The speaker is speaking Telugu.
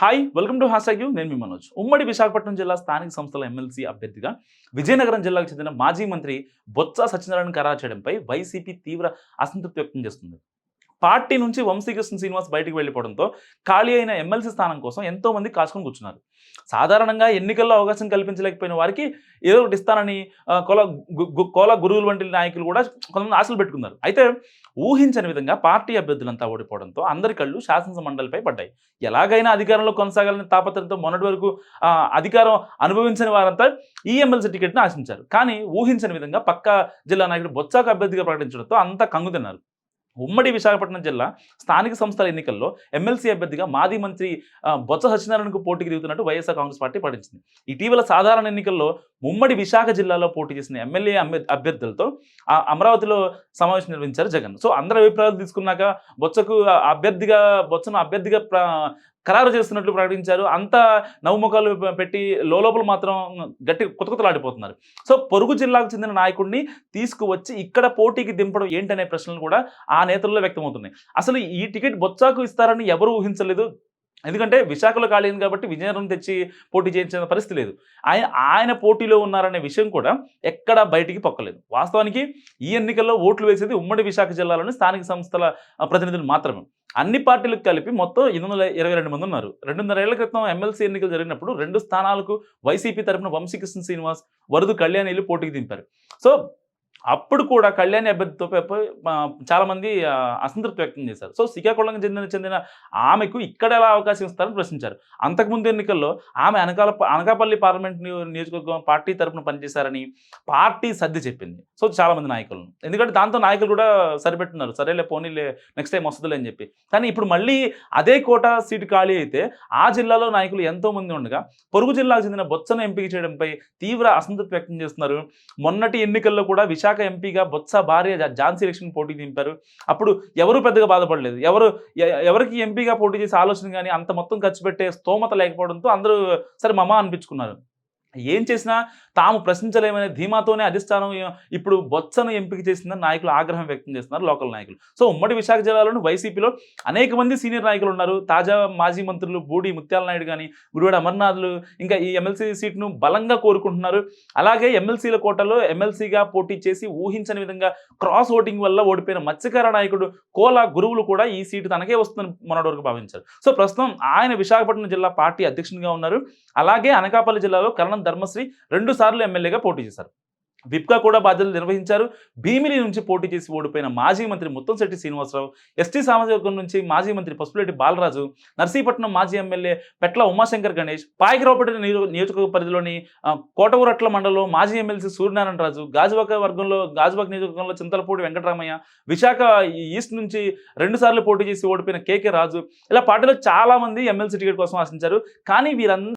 హాయ్ వెల్కమ్ టు హాసాగ్యూ నేను మీ మనోజ్. ఉమ్మడి విశాఖపట్నం జిల్లా స్థానిక సంస్థల ఎమ్మెల్సీ అభ్యర్థిగా విజయనగరం జిల్లాకు చెందిన మాజీ మంత్రి బొత్స సత్యనారాయణ ఖరారు చేయడంపై వైసీపీ తీవ్ర అసంతృప్తి వ్యక్తం చేస్తుంది. పార్టీ నుంచి వంశీకృష్ణ శ్రీనివాస్ బయటకు వెళ్ళిపోవడంతో ఖాళీ అయిన ఎమ్మెల్సీ స్థానం కోసం ఎంతో మంది కాచుకొని కూర్చున్నారు. సాధారణంగా ఎన్నికల్లో అవకాశం కల్పించలేకపోయిన వారికి ఏదో ఒకటి ఇస్తానని ఆ, కోల గు- కోల గురువులు వంటి నాయకులు కూడా కొంతమంది ఆశలు పెట్టుకున్నారు. అయితే ఊహించని విధంగా పార్టీ అభ్యర్థులంతా ఓడిపోవడంతో అందరి కళ్ళు శాసనసభ మండలిపై పడ్డాయి. ఎలాగైనా అధికారంలో కొనసాగాలని తాపత్రయంతో మొన్నటి వరకు అధికారం అనుభవించని వారంతా ఈ ఎమ్మెల్సీ టికెట్ను ఆశించారు. కానీ ఊహించని విధంగా పక్క జిల్లా నాయకుడు బొత్సాకు అభ్యర్థిగా ప్రకటించడంతో అంతా కంగుతిన్నారు. ఉమ్మడి విశాఖపట్నం జిల్లా స్థానిక సంస్థల ఎన్నికల్లో ఎమ్మెల్సీ అభ్యర్థిగా మాజీ మంత్రి ఆ, బొత్స సత్యనారాయణకు పోటీకి దిగుతున్నట్టు వైఎస్ఆర్ కాంగ్రెస్ పార్టీ ప్రకటించింది ఇటీవల సాధారణ ఎన్నికల్లో ఉమ్మడి విశాఖ జిల్లాలో పోటీ చేసిన ఎమ్మెల్యే అభ్యర్థులతో ఆ అమరావతిలో సమావేశం నిర్వహించారు జగన్. సో అందరి అభిప్రాయాలు తీసుకున్నాక బొత్సకు అభ్యర్థిగా బొత్సను అభ్యర్థిగా ప్ర- ఖరారు చేస్తున్నట్లు ప్రకటించారు. అంత నవ్వుముఖాలు పెట్టి లోపల మాత్రం గట్టి కొత్త కొత్తలాడిపోతున్నారు సో పొరుగు జిల్లాకు చెందిన నాయకుడిని తీసుకువచ్చి ఇక్కడ పోటీకి దింపడం ఏంటనే ప్రశ్నలు కూడా ఆ నేతల్లో వ్యక్తమవుతున్నాయి. అసలు ఈ టికెట్ బొత్సాకు ఇస్తారని ఎవరు ఊహించలేదు. ఎందుకంటే విశాఖలో ఖాళీ అయింది కాబట్టి విజయనగరం తెచ్చి పోటీ చేయించిన పరిస్థితి లేదు. ఆయన ఆయన పోటీలో ఉన్నారనే విషయం కూడా ఎక్కడా బయటికి పొక్కలేదు. వాస్తవానికి ఈ ఎన్నికల్లో ఓట్లు వేసేది ఉమ్మడి విశాఖ జిల్లాలోని స్థానిక సంస్థల ప్రతినిధులు మాత్రమే. అన్ని పార్టీలకు కలిపి మొత్తం ఎనిమిది వందల ఇరవై రెండు మంది ఉన్నారు. రెండున్నర ఏళ్ళ క్రితం ఎమ్మెల్సీ ఎన్నికలు జరిగినప్పుడు రెండు స్థానాలకు వైసీపీ తరఫున వంశీకృష్ణ శ్రీనివాస్ వరదు కళ్యాణిలు పోటీకి దింపారు. సో అప్పుడు కూడా కళ్యాణి అభ్యర్థితో చాలామంది చాలా మంది అసంతృప్తి వ్యక్తం చేశారు. సో శ్రీకాకుళంకి చెందిన చెందిన ఆమెకు ఇక్కడ ఎలా అవకాశం ఇస్తారని ప్రశ్నించారు. అంతకుముందు ఎన్నికల్లో ఆమె అనకాల అనకాపల్లి పార్లమెంట్ నియోజకవర్గం పార్టీ తరపున పనిచేశారని పార్టీ సర్ది చెప్పింది. సో చాలా మంది నాయకులు. ఎందుకంటే దాంతో నాయకులు కూడా సరిపెట్టున్నారు. సరేలే పోనీలే నెక్స్ట్ టైం వస్తుందిలే అని చెప్పి. కానీ ఇప్పుడు మళ్ళీ అదే కోట సీటు ఖాళీ అయితే ఆ జిల్లాలో నాయకులు ఎంతో మంది ఉండగా పొరుగు జిల్లాకు చెందిన బొత్సను ఎంపిక చేయడంపై తీవ్ర అసంతృప్తి వ్యక్తం చేస్తున్నారు. మొన్నటి ఎన్నికల్లో కూడా విశాఖ ఎంపీగా బొత్స భార్య ఝాన్సీ ఎలక్షన్ పోటీ దింపారు. అప్పుడు ఎవరు పెద్దగా బాధపడలేదు? ఎవరు ఎవరికి ఎంపీగా పోటీ చేసే ఆలోచన కానీ అంత మొత్తం ఖర్చు పెట్టే స్తోమత లేకపోవడంతో అందరూ సరే మమ అనిపించుకున్నారు. ఏం చేసినా తాము ప్రశ్నించలేమనే ధీమాతోనే అధిష్టానం ఇప్పుడు బొత్సను ఎంపిక చేసిందని నాయకులు ఆగ్రహం వ్యక్తం చేస్తున్నారు లోకల్ నాయకులు. సో ఉమ్మడి విశాఖ జిల్లాలోని వైసీపీలో అనేక మంది సీనియర్ నాయకులు ఉన్నారు. తాజా మాజీ మంత్రులు బూడి ముత్యాల నాయుడు కానీ గుడివాడ అమర్నాథ్లు ఇంకా ఈ ఎమ్మెల్సీ సీట్ను బలంగా కోరుకుంటున్నారు. అలాగే ఎమ్మెల్సీల కోటలో ఎమ్మెల్సీగా పోటీ చేసి ఊహించని విధంగా క్రాస్ ఓటింగ్ వల్ల ఓడిపోయిన మత్స్యకార నాయకుడు కోలా గురువులు కూడా ఈ సీటు తనకే వస్తుందని మొన్నటి వరకు భావించారు. సో ప్రస్తుతం ఆయన విశాఖపట్నం జిల్లా పార్టీ అధ్యక్షునిగా ఉన్నారు. అలాగే అనకాపల్లి జిల్లాలో కరణం ధర్మశ్రీ రెండు సార్లు ఎమ్మెల్యేగా పోటీ చేశారు. విప్గా కూడా బాధ్యతలు నిర్వహించారు. భీమిలి నుంచి పోటీ చేసి ఓడిపోయిన మాజీ మంత్రి ముత్తంశెట్టి శ్రీనివాసరావు ఎస్టీ సామాజిక వర్గం నుంచి మాజీ మంత్రి పసుపులేటి బాలరాజు నర్సీపట్నం మాజీ ఎమ్మెల్యే పెట్ల ఉమాశంకర్ గణేష్ పాయకరావుపేట నియో- పరిధిలోని ఆ, కోటవురట్ల మండలంలో మాజీ ఎమ్మెల్సీ సూర్యనారాయణ రాజు గాజువాక వర్గంలో గాజువాక నియోజకవర్గంలో చింతలపూడి వెంకటరామయ్య విశాఖ ఈస్ట్ నుంచి రెండు సార్లు పోటీ చేసి ఓడిపోయిన కేకే రాజు ఇలా పార్టీలో చాలా మంది ఎమ్మెల్సీ టికెట్ కోసం ఆశించారు. కానీ వీరందరూ